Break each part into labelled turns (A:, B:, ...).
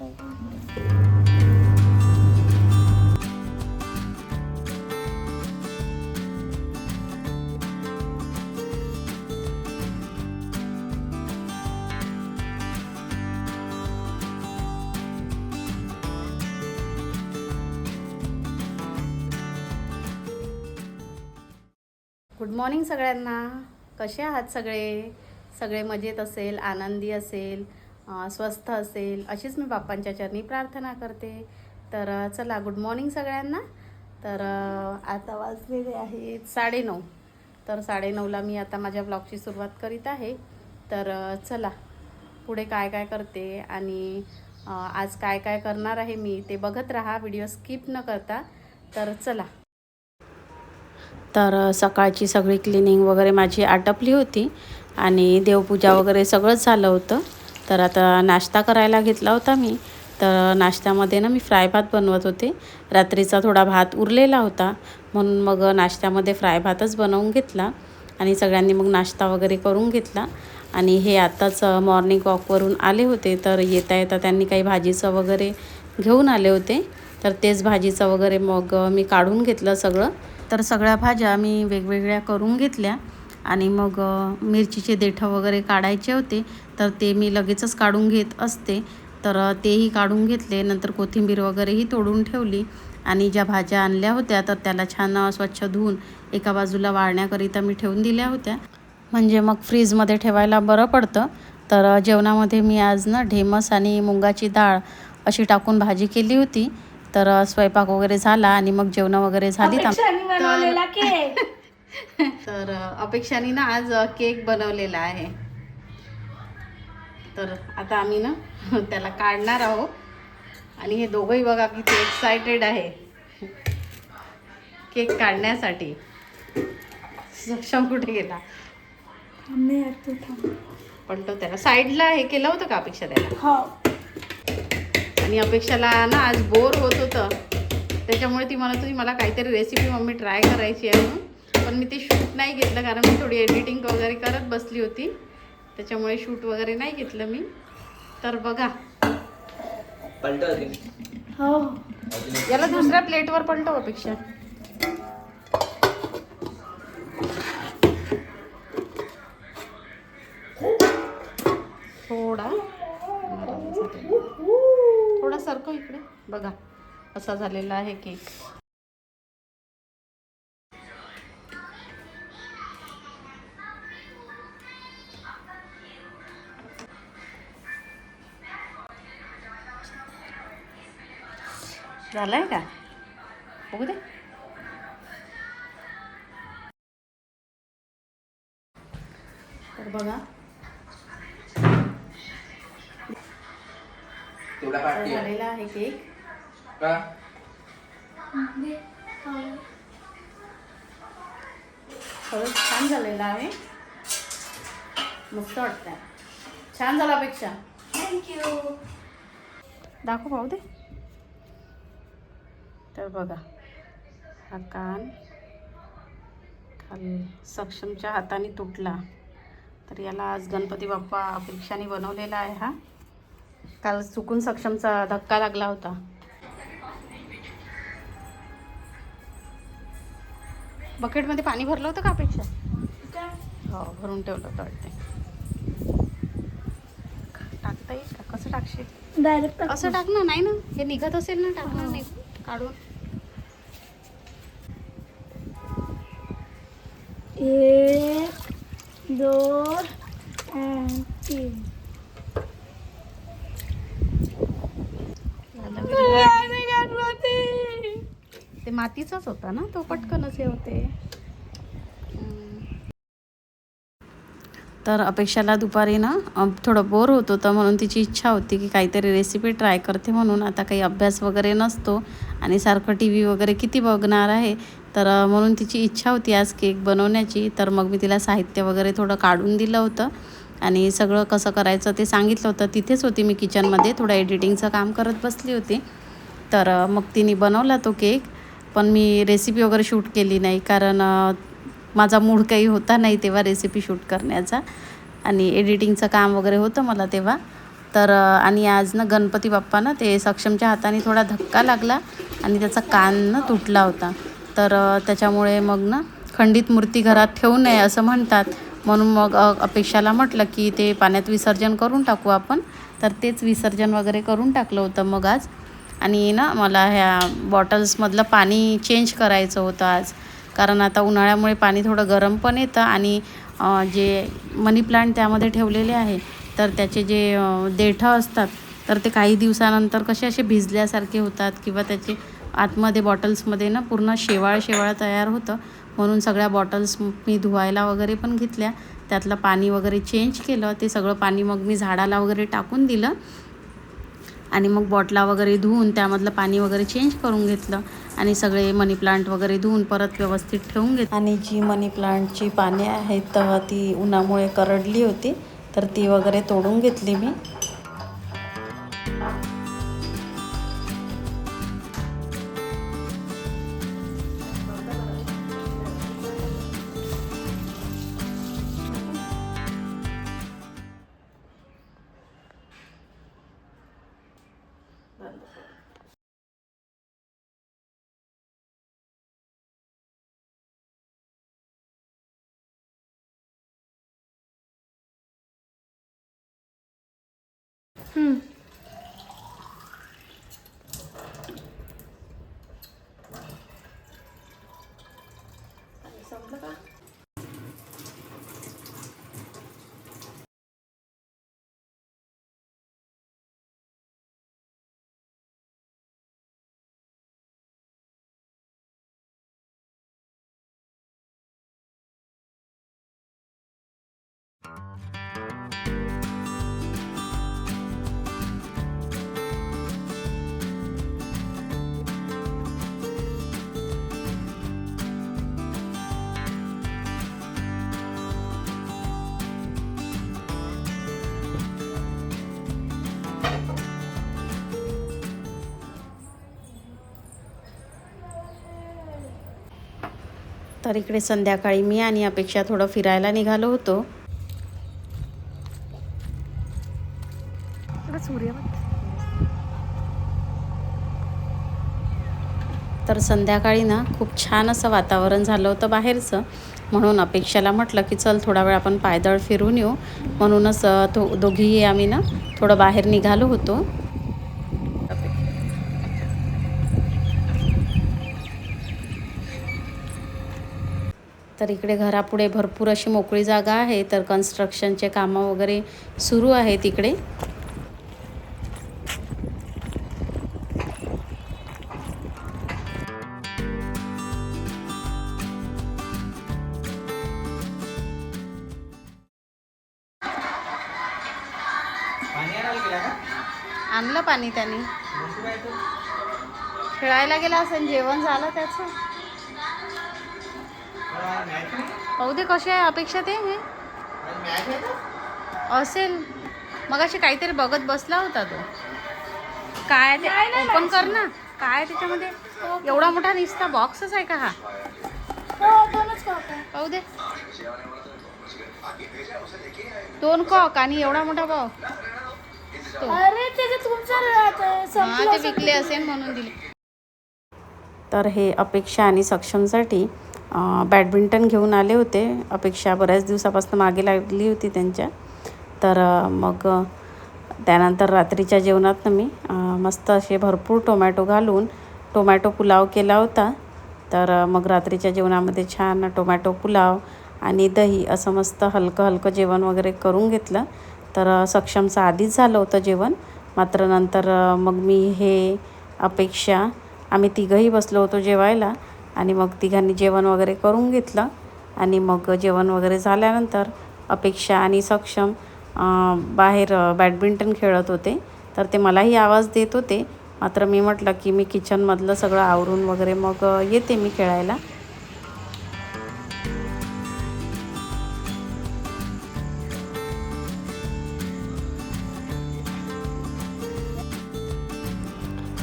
A: Good morning सगळ्यांना. कसे आहात सगळे? सगळे मजेत असेल आनंदी असेल स्वस्थ असेल अशीच मी बाप्पांच्या चरणी प्रार्थना करते. तर चला गुड मॉर्निंग सगळ्यांना. तर आता वाजलेले आहेत साडेनऊ. तर साडेनऊला मी आता माझ्या ब्लॉगची सुरुवात करीत आहे. तर चला पुढे काय काय करते आणि आज काय काय करणार आहे मी ते बघत राहा. व्हिडिओ स्किप न करता. तर चला. तर सकाळची सगळी क्लिनिंग वगैरे माझी आटपली होती आणि देवपूजा वगैरे सगळंच झालं होतं. तर आता नाश्ता करायला घेतला होता मी. तर नाश्त्यामध्ये ना मी फ्राय भात बनवत होते. रात्रीचा थोडा भात उरलेला होता. म्हणून मग नाश्त्यामध्ये फ्राय भातच बनवून घेतला आणि सगळ्यांनी मग नाश्ता वगैरे करून घेतला. आणि हे आत्ताच मॉर्निंग वॉकवरून आले होते. तर येता येता त्यांनी काही भाजीचं वगैरे घेऊन आले होते. तर तेच भाजीचं वगैरे मग मी काढून घेतलं सगळं. तर सगळ्या भाज्या मी वेगवेगळ्या करून घेतल्या. आणि मग मिरचीचे देठं वगैरे काढायचे होते तर ते मी लगेचच काढून घेत असते. तर तेही काढून घेतले नंतर कोथिंबीर वगैरेही तोडून ठेवली आणि ज्या भाज्या आणल्या होत्या तर त्याला छान स्वच्छ धुवून एका बाजूला वाळण्याकरिता मी ठेवून दिल्या होत्या. म्हणजे मग फ्रीजमध्ये ठेवायला बरं पडतं. तर जेवणामध्ये मी आज ना ढेमस आणि मुंगाची डाळ अशी टाकून भाजी केली होती. तर स्वयंपाक वगैरे झाला आणि मग जेवणं वगैरे झाली. तर अपेक्षाने ना आज केक बनवलेला आहे. तर आता आम्ही ना त्याला काढणार आहोत. आणि हे दोघंही बघा किती एक्सायटेड आहे. केक काढण्यासाठी. सक्षम कुठे गेला? पण तो त्याला साईडला हे केलं होतं का अपेक्षा त्याला?
B: हो.
A: आणि अपेक्षाला ना आज बोर होत होतं. त्याच्यामुळे ती म्हणत होती मला काहीतरी रेसिपी मम्मी ट्राय करायची आहे म्हणून. पण मी ते शूट नाही घेतलं कारण मी थोडी एडिटिंग वगैरे करत बसली होती. त्याच्यामुळे शूट वगैरे नाही घेतलं मी. तर बघा.
B: हो.
A: याला दुसऱ्या प्लेटवर पलटव अपेक्षा. थोडा. थोडा सरकव इकडे. बघा. असा झालेला आहे केक झालाय का? बघू दे. तर बघा. झालेला आहे केक.
C: का?
A: खरंच छान झालेला आहे. मस्त वाटतंय. छान झाला पेक्षा
B: थँक्यू
A: दाखव पाहू दे. तर बघा हा कान खाली सक्षमच्या हाताने तुटला. तर याला आज गणपती बाप्पा अपेक्षाने बनवलेला आहे हा. काल चुकून सक्षमचा धक्का लागला होता. बकेटमध्ये पाणी भरलं होतं का अपेक्षा? हो भरून ठेवलं होतं वाटते टाकता येईल का? कसं टाकशील?
B: डायरेक्ट
A: असं टाक ना नाही ना? हे निघत असेल ना टाकणार नाही. काढून.
B: एक दोन तीन.
A: ते मातीचाच होता ना तो पटकनच हे होते. तर अपेक्षाला दुपारी ना थोडं बोर होत होतं म्हणून तिची इच्छा होती की काहीतरी रेसिपी ट्राय करते म्हणून. आता काही अभ्यास वगैरे नसतो आणि सारखं टी व्ही वगैरे किती बघणार आहे तर म्हणून तिची इच्छा होती आज केक बनवण्याची. तर मग मी तिला साहित्य वगैरे थोडं काढून दिलं होतं. आणि सगळं कसं करायचं ते सांगितलं होतं. तिथेच होती मी किचनमध्ये. थोडं एडिटिंगचं काम करत बसली होती. तर मग तिने बनवला तो केक. पण मी रेसिपी वगैरे शूट केली नाही. कारण माझा मूड काही होता नाही तेव्हा रेसिपी शूट करण्याचा. आणि एडिटिंगचं काम वगैरे होतं मला तेव्हा. तर आणि आज ना गणपती बाप्पा ना ते सक्षमच्या हाताने थोडा धक्का लागला. आणि त्याचा कान ना तुटला होता. तर त्याच्यामुळे मग ना खंडित मूर्ती घरात ठेवू नये असं म्हणतात. म्हणून मग अपेक्षाला म्हटलं की ते पाण्यात विसर्जन करून टाकू आपण. तर तेच विसर्जन वगैरे करून टाकलं होतं मग आज. आणि ना मला ह्या बॉटल्समधलं पाणी चेंज करायचं होतं आज. कारण आता उन्हाळ्यामुळे पाणी थोडं गरम पण येतं आणि जे मनी प्लांट त्यामध्ये ठेवलेले आहे तर त्याचे जे देठं असतात तर ते काही दिवसानंतर कसे असे भिजल्यासारखे होतात किंवा त्याचे आतमध्ये बॉटल्समध्ये ना पूर्ण शेवाळ शेवाळ तयार होतं. म्हणून सगळ्या बॉटल्स मी धुवायला वगैरे पण घेतल्या. त्यातलं पाणी वगैरे चेंज केलं. ते सगळं पाणी मग मी झाडाला वगैरे टाकून दिलं. आणि मग बॉटला वगैरे धुवून त्यामधलं पाणी वगैरे चेंज करून घेतलं. आणि सगळे मनी प्लांट वगैरे धुवून परत व्यवस्थित ठेवून घेत आणि जी मनी प्लांटची पाने आहेत तेव्हा ती उन्हामुळे करडली होती. तर ती वगैरे तोडून घेतली मी.
B: Hmm.
A: तर इकडे संध्याकाळी मी आणि अपेक्षा थोडं फिरायला निघालो होतो. तर संध्याकाळी ना खूप छान असं वातावरण झालं होतं बाहेरचं. म्हणून अपेक्षाला म्हटलं की चल थोडा वेळ आपण पायदळ फिरून येऊ. म्हणूनच तो दोघीही आम्ही ना थोडं बाहेर निघालो होतो. तर इकडे घरापुढे भरपूर अशी मोकळी जागा आहे तर कन्स्ट्रक्शनचे कामं वगैरे सुरू आहेत इकडे. आणलं पाणी त्यांनी. खेळायला गेला असेल जेवण झालं त्याचं. पाहू दे कसे आहे अपेक्षा ते हे. असेल. मग अशी काहीतरी बघत बसला होता तो. काय ते ओपन कर ना. काय त्याच्यामध्ये? एवढा मोठा निसता बॉक्सच आहे का हा?
B: हो
A: पाहू दे. दोन कॉक आणि एवढा मोठा बॉक्स तो. विकले असेल म्हणून दिले. तर हे अपेक्षा आणि सक्षमसाठी बॅडमिंटन घेऊन आले होते. अपेक्षा बऱ्याच दिवसापासून मागे लागली होती त्यांच्या. तर मग त्यानंतर रात्रीच्या जेवणात मी मस्त असे भरपूर टोमॅटो घालून टोमॅटो पुलाव केला होता. तर मग रात्रीच्या जेवणामध्ये छान टोमॅटो पुलाव आणि दही असं मस्त हलकं हलकं जेवण वगैरे करून घेतलं. तर सक्षमचं आधीच झालं होतं जेवण. मात्र नंतर मग मी हे अपेक्षा आम्ही तिघंही बसलो होतो जेवायला. आणि मग तिघांनी जेवण वगैरे करून घेतलं. आणि मग जेवण वगैरे झाल्यानंतर अपेक्षा आणि सक्षम बाहेर बॅडमिंटन खेळत होते. तर ते मलाही आवाज देत होते. मात्र मी म्हटलं की मी किचनमधलं सगळं आवरून वगैरे मग येते मी खेळायला.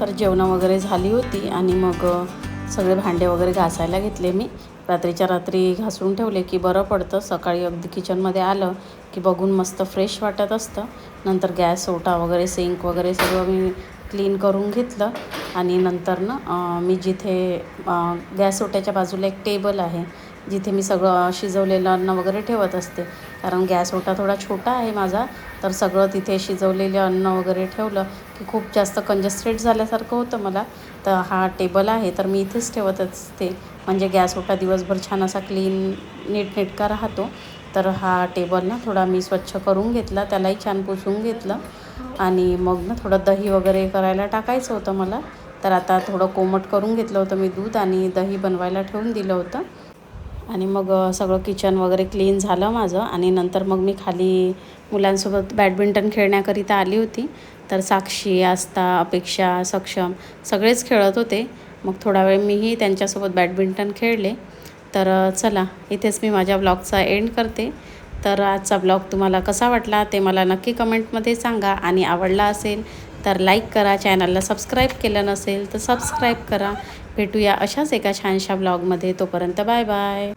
A: तर जेवणं वगैरे झाली होती आणि मग सगळे भांडे वगैरे घासायला घेतले मी. रात्रीच्या रात्री घासून ठेवले की बरं पडतं. सकाळी अगदी किचनमध्ये आलं की बघून मस्त फ्रेश वाटत असतं. नंतर गॅस ओटा वगैरे सिंक वगैरे सगळं मी क्लीन करून घेतलं. आणि नंतर ना मी जिथे गॅस ओट्याच्या बाजूला एक टेबल आहे जिथे मी सगळं शिजवलेलं अन्न वगैरे ठेवत असते कारण गॅस ओटा थोडा छोटा आहे माझा. तर सगळं तिथे शिजवलेले अन्न वगैरे ठेवलं की खूप जास्त कंजस्टेड झाल्यासारखं होतं मला. तर हा टेबल आहे तर मी इथेच ठेवत असते म्हणजे गॅस ओटा दिवसभर छान असा क्लीन नीटनेटका राहतो. तर हा टेबल ना थोडा मी स्वच्छ करून घेतला त्यालाही छान पुसून घेतलं. आणि मग ना थोडं दही वगैरे करायला टाकायचं होतं मला. तर आता थोडं कोमट करून घेतलं होतं मी दूध आणि दही बनवायला ठेवून दिलं होतं. आणि मग सगळं किचन वगैरे क्लीन झालं माझं आणि नंतर मग मी खाली मुलांसोबत बॅडमिंटन खेळण्याकरिता आली होती. तर साक्षी आस्था अपेक्षा सक्षम सगळेच खेळत होते. मग थोडा वेळ मीही त्यांच्यासोबत बॅडमिंटन खेळले. तर चला इथेच मी माझ्या ब्लॉगचा एंड करते. तर आजचा ब्लॉग तुम्हाला कसा वाटला ते मला नक्की कमेंटमध्ये सांगा आणि आवडला असेल तर लाईक करा चॅनलला सबस्क्राईब केलं नसेल तर सबस्क्राईब करा. भेटूया अशाच एका छानशा ब्लॉगमध्ये. तोपर्यंत बाय बाय.